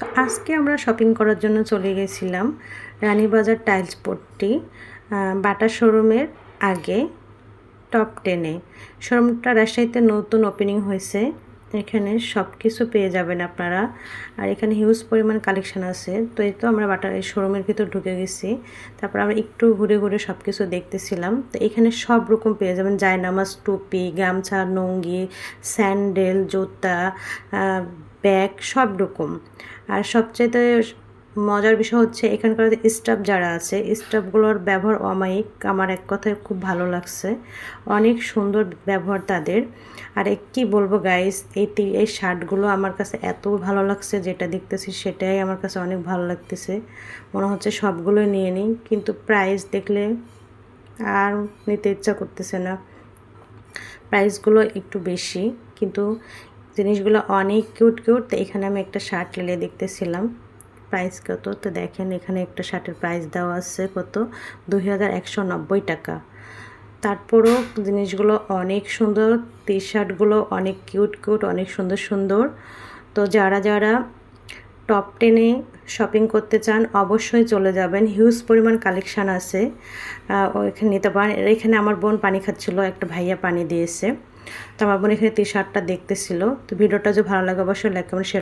তো আজকে আমরা শপিং করার জন্য চলে গেছিলাম রানীবাজার টাইলস আহ, বাটা শোরুমের আগে টপ টেনে শোরুমটা রাজশাহীতে নতুন ওপেনিং হয়েছে। এখানে সব কিছু পেয়ে যাবেন আপনারা। আর এখানে হিউজ পরিমাণ কালেকশান আছে। তো এই তো আমরা বাটার শোরুমের ভিতর ঢুকে গেছি। তারপর আমরা একটু ঘুরে ঘুরে সব কিছু দেখতেছিলাম। তো এখানে সব রকম পেয়ে যাবেন। জায়নামাজ, টুপি, গামছা নঙ্গি স্যান্ডেল, জুতা ব্যাগ, সব রকম। আর সবচেয়ে মজার বিষয় হচ্ছে এখানকার স্টাফ যারা আছে স্টাফগুলোর ব্যবহার অমায়িক। আমার এক কথায় খুব ভালো লাগছে। অনেক সুন্দর ব্যবহার তাদের। আর কী বলব গাইস এই এই শার্টগুলো আমার কাছে এত ভালো লাগছে, যেটা দেখতেছি সেটাই আমার কাছে অনেক ভালো লাগতেছে। মনে হচ্ছে সবগুলোই নিয়ে নিই, কিন্তু প্রাইস দেখলে আর নিতে ইচ্ছা করতেছে না। প্রাইসগুলো একটু বেশি, কিন্তু জিনিসগুলো অনেক কিউট কিউট তো এখানে আমি একটা শার্ট লেলে দেখতেছিলাম। প্রাইস কত? তো দেখেন, এখানে একটা শার্টের প্রাইস দেওয়া আছে কত? দুই হাজার একশো নব্বই টাকা। তারপরও জিনিসগুলো অনেক সুন্দর টি শার্টগুলো অনেক কিউট কিউট, অনেক সুন্দর সুন্দর। তো যারা যারা টপ টেনে শপিং করতে চান, অবশ্যই চলে যাবেন। হিউজ পরিমাণ কালেকশান আছে। ওইখানে নিতে পারেন। এখানে আমার বোন পানি খাচ্ছিল, একটা ভাইয়া পানি দিয়েছে। তো আমার বোন এখানে টি শার্টটা দেখতেছিল। তো ভিডিওটা যে ভালো লাগে, অবশ্যই লাইক কমেন্ট শেয়ার